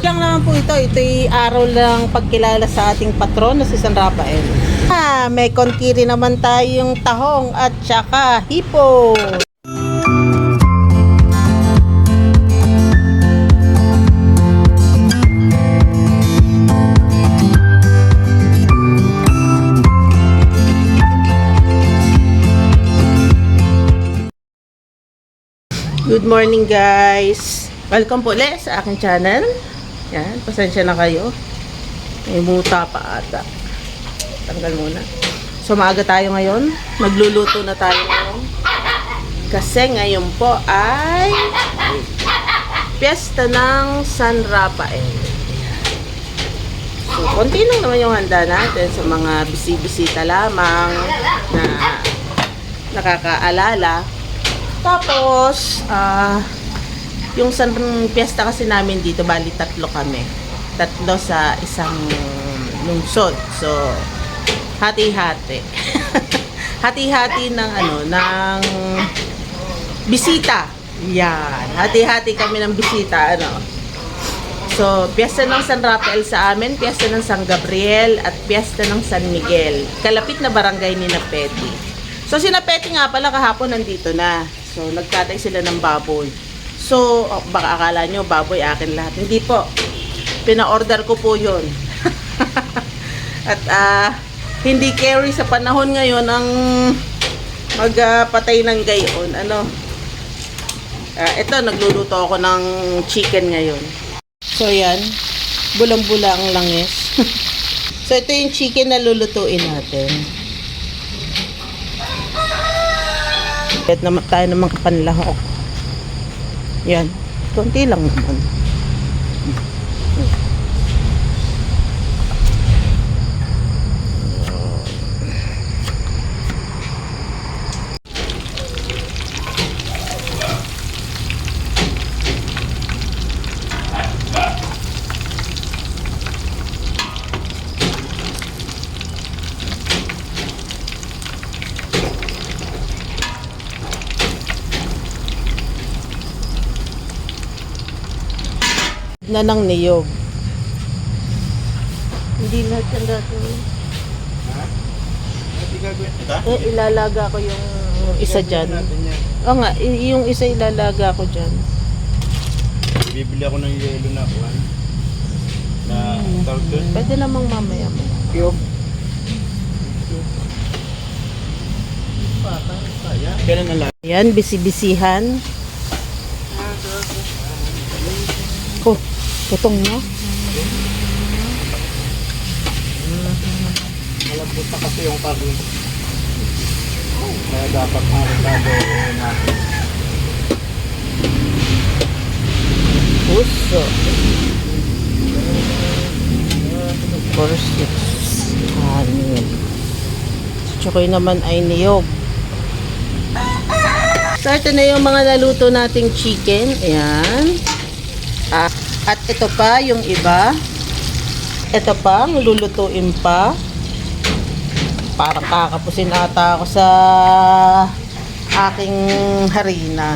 Lang naman po ito, ito'y araw lang pagkilala sa ating patron na si San Rafael. Ah, may konti rin naman tayong tahong at saka hipo. Good morning guys! Welcome po ulit sa aking channel. Yan, pasensya na kayo. May muta pa ata. Tanggal muna. So maaga tayo ngayon. Nagluluto na tayo ngayon. Kasi ngayon po ay Piyesta ng San Rafael. So, konti lang naman yung handa natin sa mga bisi-bisita lamang na nakakaalala tapos, ah, yung san piyesta kasi namin dito, bali tatlo kami. Tatlo sa isang lungsod. So, hati-hati. hati-hati ng ano, ng bisita. Yan. Hati-hati kami ng bisita, ano. So, piyesta ng San Rafael sa amin, piyesta ng San Gabriel, at piyesta ng San Miguel. Kalapit na barangay ni Napeti. So, si Napeti nga pala kahapon nandito na. So, nagtatay sila ng baboy. So, oh, baka akala nyo, baboy akin lahat. Hindi po. Pina-order ko po yun. At ah, hindi carry sa panahon ngayon ang magpatay ng gayon. Ano? Ah, ito, nagluluto ako ng chicken ngayon. So, yan. Bulang-bula ang langis. so, ito yung chicken na lulutuin natin. Kahit naman tayo naman kapanlahok. Yan. Konti lang naman. Na ng niyog. Hindi lahat yan dati. Eh, ilalaga ko yung isa dyan. Oo nga, yung isa ilalaga ko dyan. Bibili ako ng yelo na kuhan. Na tawag doon. Pwede namang mamaya mo. Cube. Ganun na lang. Yan, bisi-bisihan. Oh, putong mo. Malambot na kasi yung karne. Kaya dapat maritado natin. Puso. Four, six, anim. Tsaka yun naman ay niyog. So, ito na yung mga naluto nating chicken. Ayan. At ito pa, yung iba. Ito pa, lulutuin pa. Parang kakapusin ata ako sa aking harina.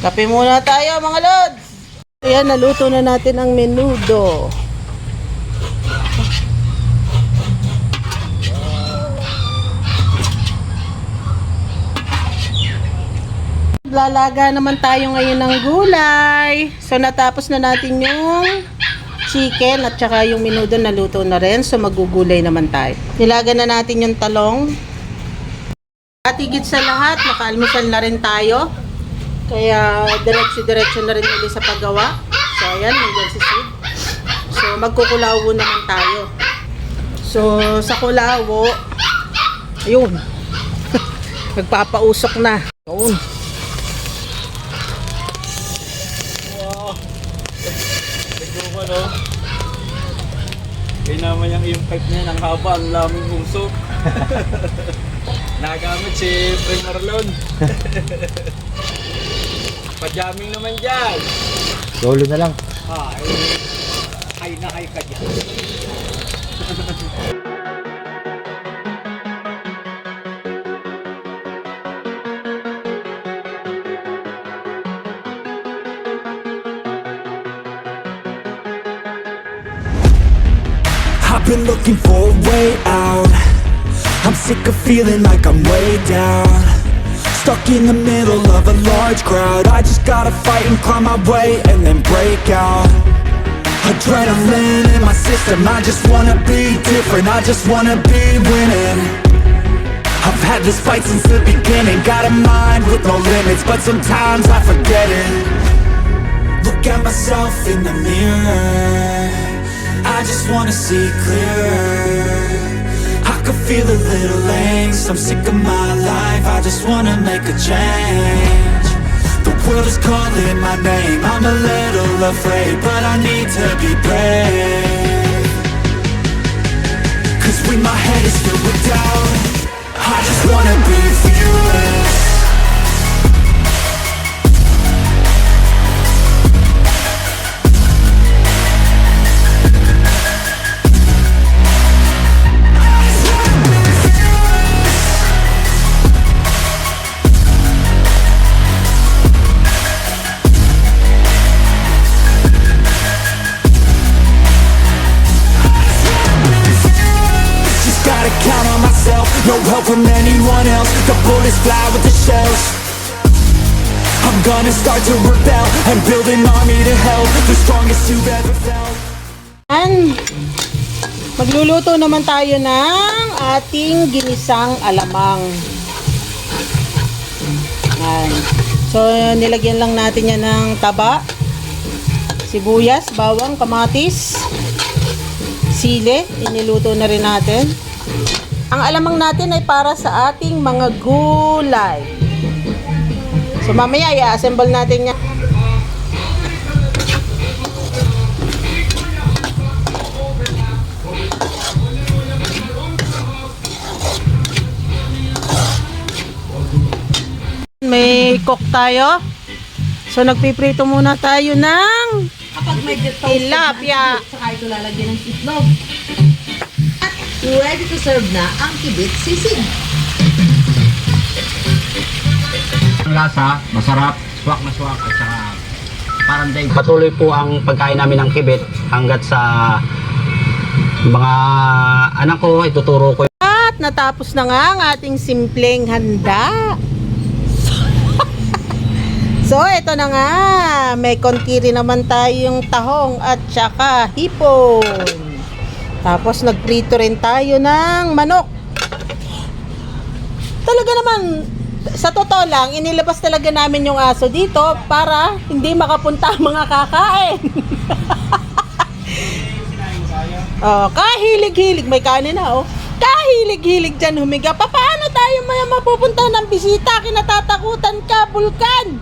Kape muna tayo mga lods! Ayan, naluto na natin ang menudo. Lalaga naman tayo ngayon ng gulay. So, natapos na natin yung chicken at saka yung menudo naluto na rin. So, magugulay naman tayo. Nilaga na natin yung talong. At higit sa lahat, nakaalmusal na rin tayo. Kaya, diretso-diretso na rin ulit sa paggawa. So, ayan, may gansisid. So, magkukulawo naman tayo. So, sa kulawo, ayun. Nagpapausok na. Ayun. No. Kaya naman yung pipe niya, ang haba, ang laming usok. Nagamit si Frank Marlon. Pajaming naman dyan. Solo na lang. Ah, eh, ay na ay ka dyan. I've been looking for a way out. I'm sick of feeling like I'm way down. Stuck in the middle of a large crowd. I just gotta fight and climb my way and then break out. Adrenaline in my system. I just wanna be different. I just wanna be winning. I've had this fight since the beginning. Got a mind with no limits But sometimes I forget it. Look at myself in the mirror I just wanna see clearer. I can feel a little angst. I'm sick of my life. I just wanna make a change. The world is calling my name. I'm a little afraid But I need to be brave. Cause when my head is filled with doubt gonna start to rebel And build an army to help The strongest you've ever felt Yan. Magluluto naman tayo ng ating ginisang alamang. Yan. So, nilagyan lang natin yan ng taba, sibuyas, bawang, kamatis, sili. Iniluto na rin natin. Ang alamang natin ay para sa ating mga gulay. So, mamaya i-assemble natin yan. May cook tayo. So, nagpiprito muna tayo ng Kapag may tilapia. saka ito lalagyan ng itlog. At ready to serve na ang kibit sisig. Ang lasa, masarap, swak na swak at saka parang daig. Patuloy po ang pagkain namin ng kibit hanggat sa mga anak ko, ituturo ko At natapos na nga ang ating simpleng handa. So, ito na nga. May konti rin naman tayong tahong at saka hipon. Tapos, nagprito rin tayo ng manok. Talaga naman, sa totoo lang, inilabas talaga namin yung aso dito para hindi makapunta ang mga kakain. Oh, kahilig-hilig. May kanin na, oh. Kahilig-hilig dyan humiga. Pa, Paano tayo maya mapupunta ng bisita? Kinatatakutan ka, Bulkan.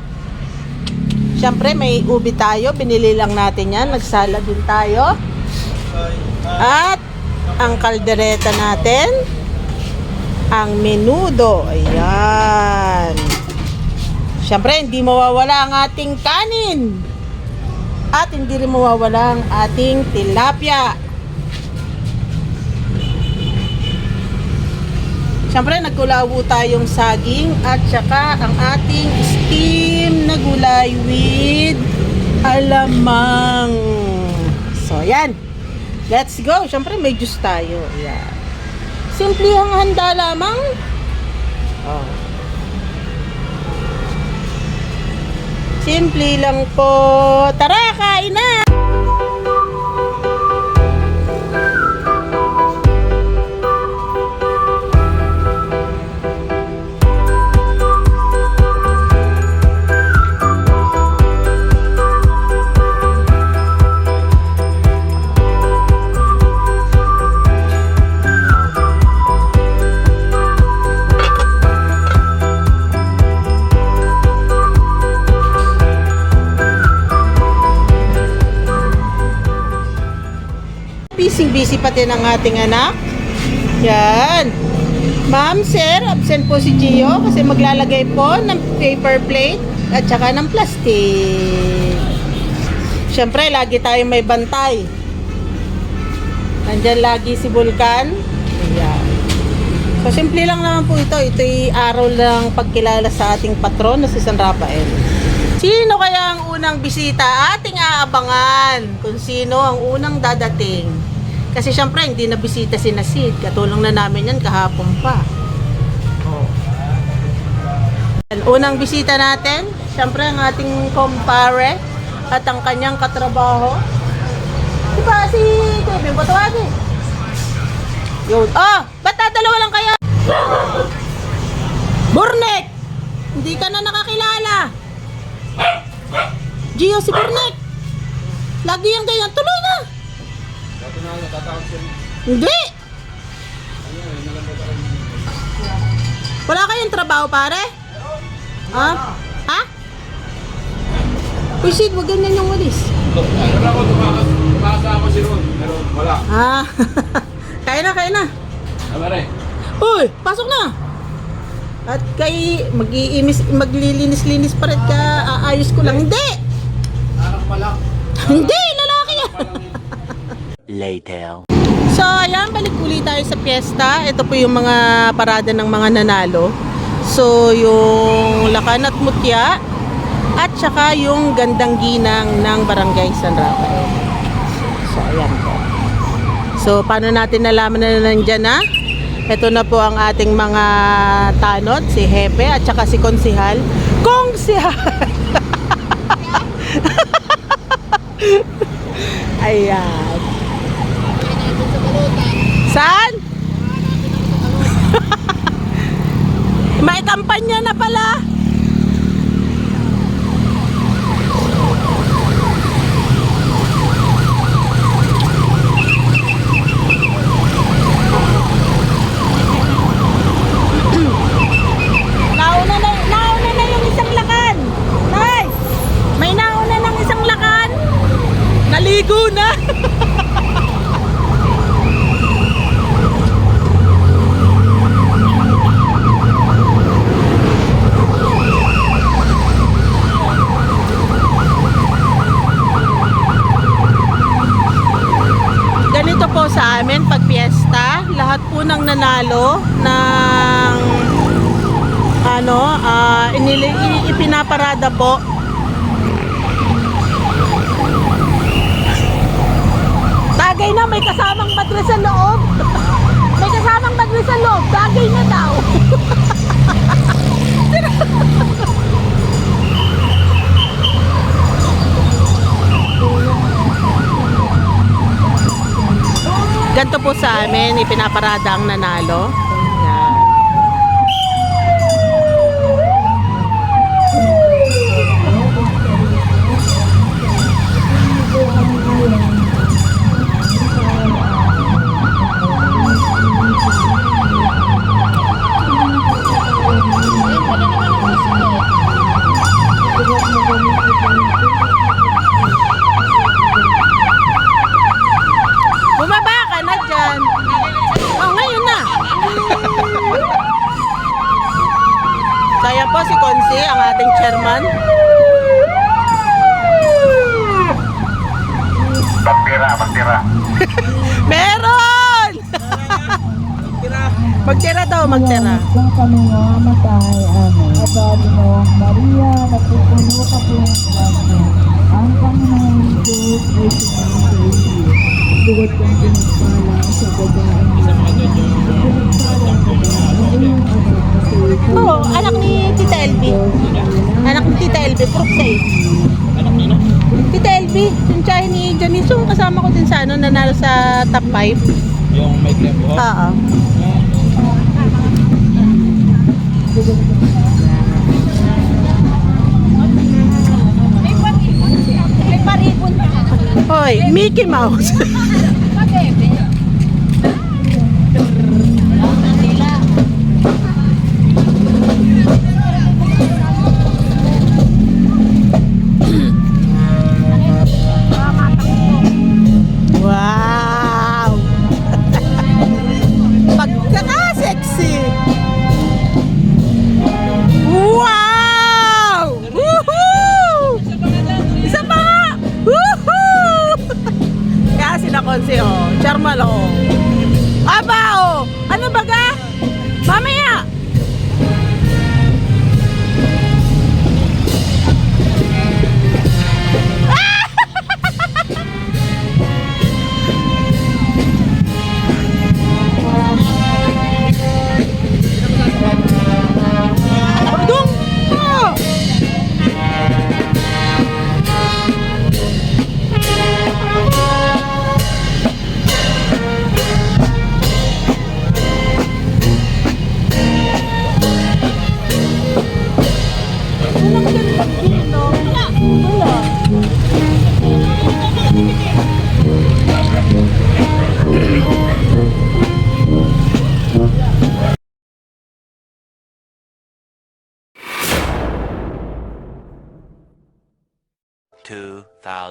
Siyempre, may ubi tayo. Binili lang natin yan. Nagsala din tayo. At, ang kaldereta natin, ang menudo. Ayan. Siyempre, hindi mawawala ang ating kanin. At hindi rin mawawala ang ating tilapia. Siyempre, nagkulawo tayong saging at saka ang ating steam na gulay with alamang. So, yan. Let's go. Siyempre, may juice tayo. Yan. Simple ang handa lamang. Oh. Simple lang po. Tara, kain na! Busy-busy pati ng ating anak. Yan. Ma'am, sir, absent po si Gio kasi maglalagay po ng paper plate at saka ng plastic. Siyempre, lagi tayong may bantay. Nandyan lagi si Vulcan. Ayan. So, simple lang naman po ito. Ito'y araw lang pagkilala sa ating patron na si San Rafael. Sino kaya ang unang bisita? Ating aabangan kung sino ang unang dadating. Kasi syempre, hindi na bisita si Nasid. Katulong na namin yan kahapon pa. Oh. Unang bisita natin, syempre ang ating kumpare at ang kanyang katrabaho. Di ba si Kevin, patawagin. Yun. Oh, ba't dalawa lang kayo? Burnek! Hindi ka na nakakilala. Gio, si Burnek. Lagi yung ganyan. Tuloy na. Hindi. Wala kayong trabaho, pare? Ha? Ha? Uy, Sid, wag ganyan yung walis. Ah, kaya na, kaya na. Uy, pasok na. At kay mag-iimis, maglilinis-linis pa rin ka, aayos ko lang. Hindi! Hindi, lalaki yan. Later. So, ayan, balik uli tayo sa piyesta. Ito po yung mga parada ng mga nanalo. So, yung Lakan at Mutya at saka yung Gandang Ginang ng Barangay San Rafael. So, ayan po. So, paano natin nalaman na nandyan na? Ito na po ang ating mga tanod, si Hepe at saka si Konsihal. Konsihal! Ayan. Saan? May kampanya na pala. nauna na, nauna na yung isang lakan. Nay, may nauna ng isang lakan. Naligo na. ganito po sa amin pag piyesta, lahat po ng nanalo ng ano, ah inili, ipinaparada po. Tagay na, may kasamang madre sa loob. may kasamang madre sa loob. Tagay na daw. Ganito po sa amin, ipinaparada ang nanalo. Yan. Bumaba ka na dyan. Oh, ngayon na. Kaya po si Konsi, ang ating chairman. Magtira, magtira. Meron! magtira daw, magtira. Kung kami mamatay, amen. Abali mo, Maria, napupuno ka po ng grasya. Ang Panginoon Diyos ay sumasayo. Bukod kang pinagpala sa babaeng Pinagpala ang babaeng Oo, anak ni Tita LB. Anak ni Tita LB, proof safe. Tita LB, yung tiyahe ni Janice, yung kasama ko din sa ano, nanalo sa top 5. Yung may claim po. Oo. Hoy, Mickey Mouse.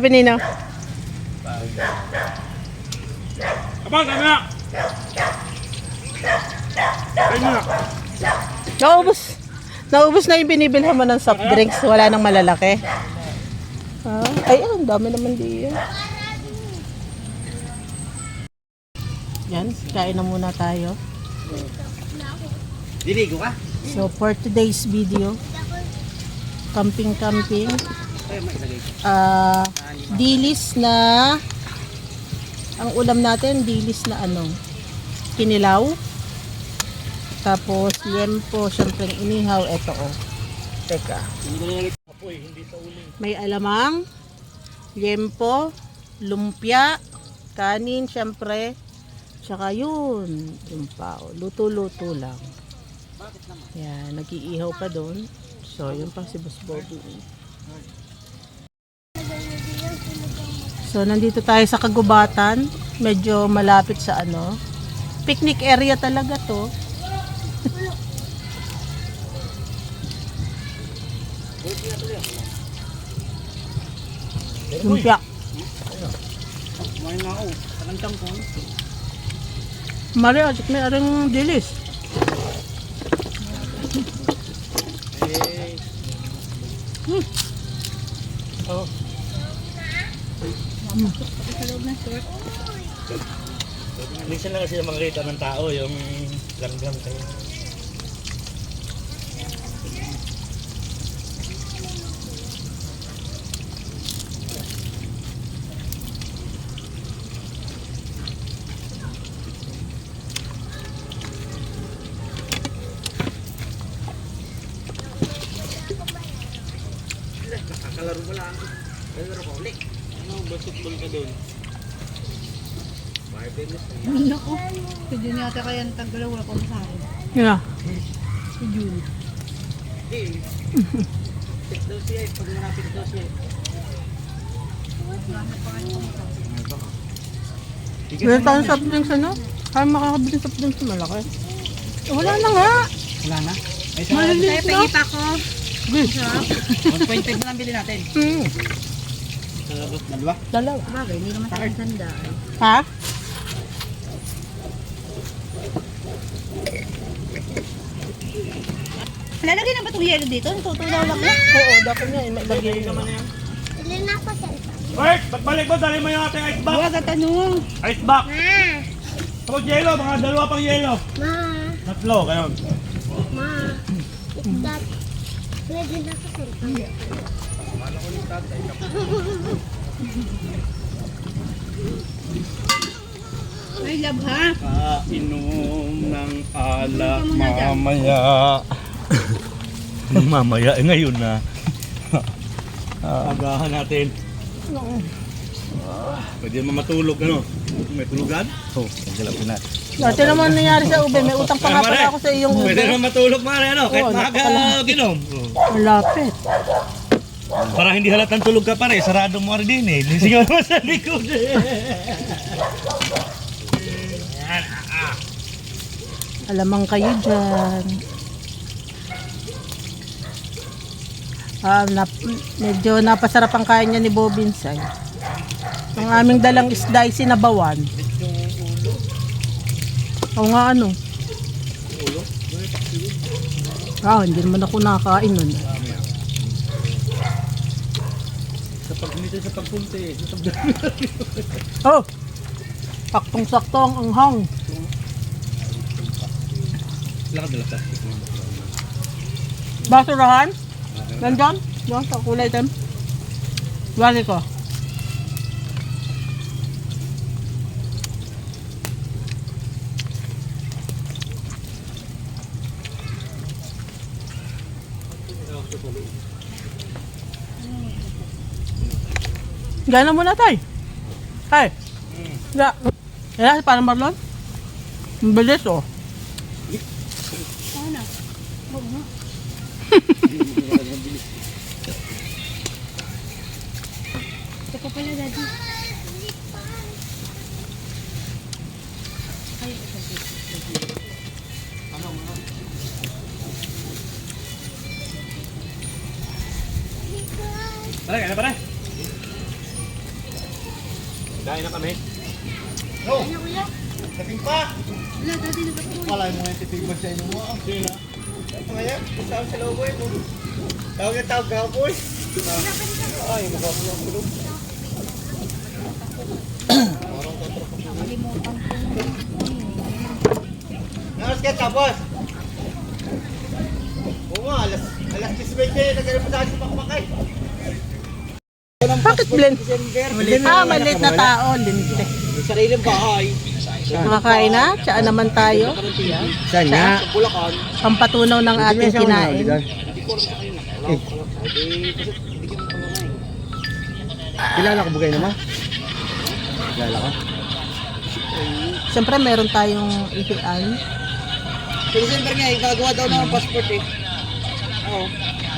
Sabi nino? Abang, kami na! Kayo na! Naubos. Naubos na yung binibilhan mo ng soft drinks. Wala nang malalaki. Ah, ay, ang dami naman di yan. Yan, kain na muna tayo. Diligo ka? So, for today's video, camping-camping, ah, dilis na, ang ulam natin, dilis na ano, kinilaw, tapos yempo, syempre inihaw, eto oh. Teka. May alamang, yempo, lumpia, kanin, syempre, tsaka yun, yung pa, oh, luto-luto lang. Yan, nag-iihaw pa doon. So, yun pang si Boss Bobby. So, nandito tayo sa kagubatan. Medyo malapit sa ano. Picnic area talaga to. Lumpia. Kumain na ako. Kanantang ko. Mari, adik may aring dilis. Minsan lang kasi makakita ng tao yung langgam kayo. Kakalaro mo lang. Kalaro ko ulit. Ano, basketball ka doon? Pwede niya ata kaya ang taggalaw wala pa sa akin. Yeah. Sit daw siya eh. Pag malapit daw siya eh. Meron tayong soft drinks ano? Kaya makakabili ng soft drinks na malaki. Wala na nga. Wala na? Ay, sa Maliliit na. ko. 1.5 na lang bilhin natin. Hmm. Dalawa? Dalawa. Bagay, hindi naman tayo sanda. Ha? Lalagyan na ba itong yelo dito? Tutulaw lang yan. Oo, dapat nga. eh, Lagyan naman yan. Alright, pagbalik mo, dali mo yung ating ice box. Huwag tanong. Ice box. Tapos yelo, mga dalawa pang yelo. Ma, Tatlo, gayon. ma, that, pwede na sa cellphone. Ay, love ha. Kainom ng alak mamaya. mamaya, eh ngayon na. Agahan natin. Pwede naman matulog, ano? May tulugan? Oo, oh, pagkalapin na. Dati naman nangyari sa ube, may utang pa nga pala ako sa iyong Pwede ube. naman matulog, Mare, ano? Kahit maaga napakala- ginom. Malapit. Para hindi halatang tulog ka pare, sarado mo rin din eh. Lisigaw mo sa likod eh. Alamang kayo dyan. Ah, nap, medyo napasarap ang kain niya ni Bobinsay. Ang aming dalang isda ay sinabawan. Oo nga ano. Ah, hindi naman ako nakakain nun. Sa sa pagpunti, Oh! Saktong-sakto ang anghang. Sila ka dala plastic mo. Basurahan? Nandyan? Doon sa kulay din. Wali ko. Gana muna tayo. Ay. Ya. Ya, parang Marlon. Ang bilis oh. Ito Ay, mukha ko. Naras ka tapos? Oo nga, alas, alas 10.20, nagkaroon pa sa akin sa pakumakay. Bakit blend? Ah, maliit na tao. Linte. Sariling bahay. Makakain na? Tsaka naman tayo. Saan? Bulacan. Pampatunaw ng ating kinain. Kilala ko ba kayo naman? Kilala ka? Siyempre, meron tayong ihian. December nga, gagawa daw ng passport eh. Oo.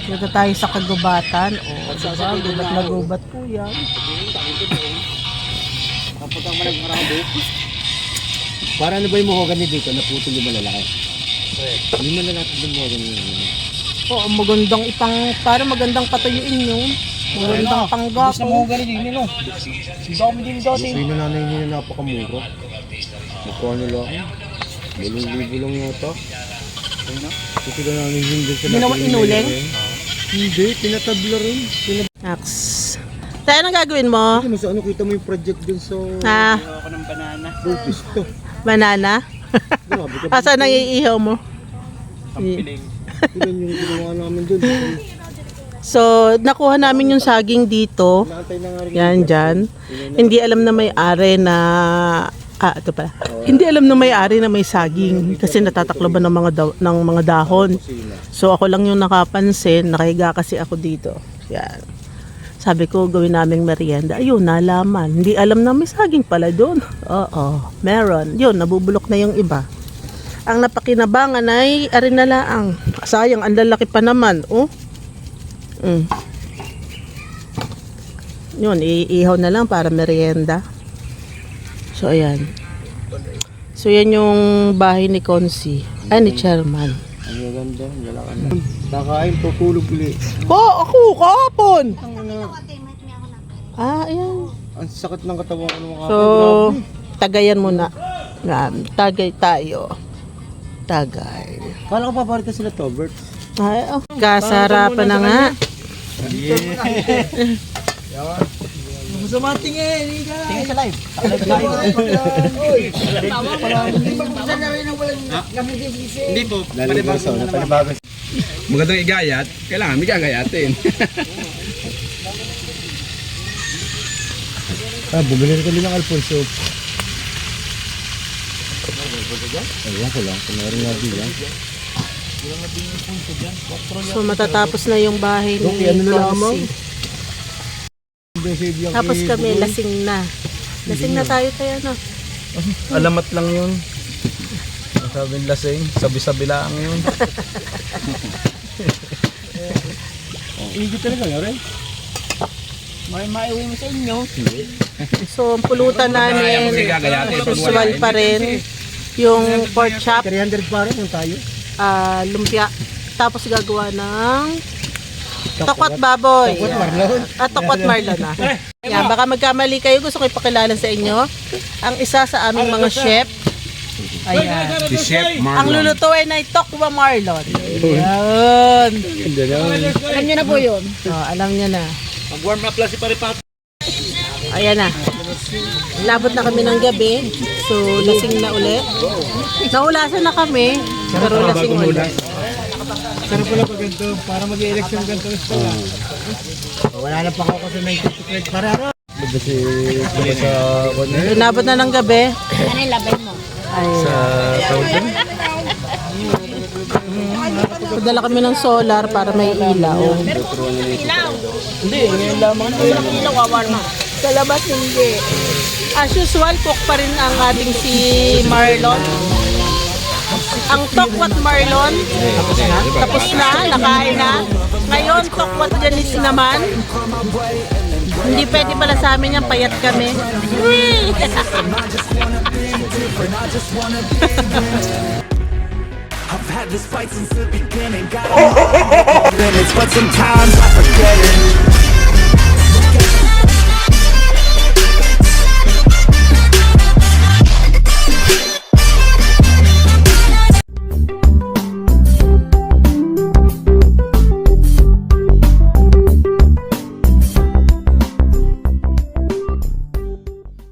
Dito tayo sa kagubatan. O, diba? Gubat na gubat po yan. Kapag ang malag marami. Para ano ba yung mahogany dito? Naputol yung malalaki. Na natin yung mahogany yun. Oo, magandang ipang, para magandang patuyuin yun. Magandang panggapo. ganito yun, no? Dami din dati. Yung na nanay niya na napakamura. Magkano lang? Walong libo lang yata. Kasi ka namin yun din sa Hindi naman inuling? nilagay. Hindi, tinatabla rin. Naks. Tayo, anong gagawin mo? Ano sa ano kita mo yung project dun sa Ha? Ako ng banana. Lupis to. Banana? Grabe ka. Asa nang iihaw mo? Piling. Ilan yung ginawa namin dun. So, nakuha namin yung saging dito. Yan, dyan. Hindi alam na may-ari na... Ah, ito pala. Hindi alam na may-ari na may saging kasi natatakloban ng mga daw- ng mga dahon. So ako lang yung nakapansin, nakahiga kasi ako dito. Yan. Sabi ko gawin naming merienda. Ayun, nalaman. Hindi alam na may saging pala doon. Oo, meron. Yun, nabubulok na yung iba. Ang napakinabangan ay arin na laang. Sayang, ang lalaki pa naman. Oh. Mm. Yun, iihaw na lang para merienda. So, ayan. So, yan yung bahay ni Consi. Ay, ni Chairman. Ang ganda, lalakan na. Kakain, tutulog ulit. Oh, ako, kahapon! Ah, ayan. ang sakit ng katawan ko nung So, tagayan muna. Tagay tayo. Tagay. Kala ko papalit ka sila Tobert. Ay, oh. Kasarapan na nga. Tingin sa live. Sa live tayo. Hindi po. Lalibaso na panibago. magandang igayat, kailangan may gagayatin. Ah, bumili rin kami ng Alfonso. Ayan ko lang, kung meron nga bilang. So, matatapos na yung bahay ni Okay, ano? Consi. Tapos kami, lasing na. Lasing na tayo tayo, no? Alamat lang yun. Sabing lasing, sabi-sabi lang yun. Hindi talaga nga rin. May maiuwi mo sa inyo. So, ang pulutan namin, usual pa rin. Yung pork chop, 300 pa rin yung tayo. Ah, lumpia. Tapos gagawa ng tokwat baboy. Tokwat marlon. At tokwat marlon na. Yan, baka magkamali kayo. Gusto ko ipakilala sa inyo. Ang isa sa aming mga chef. Ayan. Si Chef Ang Marlon. lulutuin ay tokwa marlon. Yan. Hindi na. Alam niyo na po yun. Oh, alam niyo na. Mag-warm up lang si Paripat. Ayan na. Labot na kami ng gabi. So, lasing na uli. Naulasan na kami. Pero lasing ulit. Sarap pala pag ganito, para mag-election ganito gusto nga. Wala na pa ako kasi 90 para araw. Kasi sila sa kanya. Inabot na ng gabi. Ano yung mo? Sa tawag doon. Padala kami ng solar para may ilaw. Hindi, ngayon lamang. Sa labas hindi. As usual, cook pa rin ang ating si Marlon. Ang tokwat Marlon, tapos na, nakain na. Ngayon, tokwat Janice naman. Hindi pwede pala sa amin yan, payat kami. I've had this fight since the beginning Got limits, but sometimes I forget it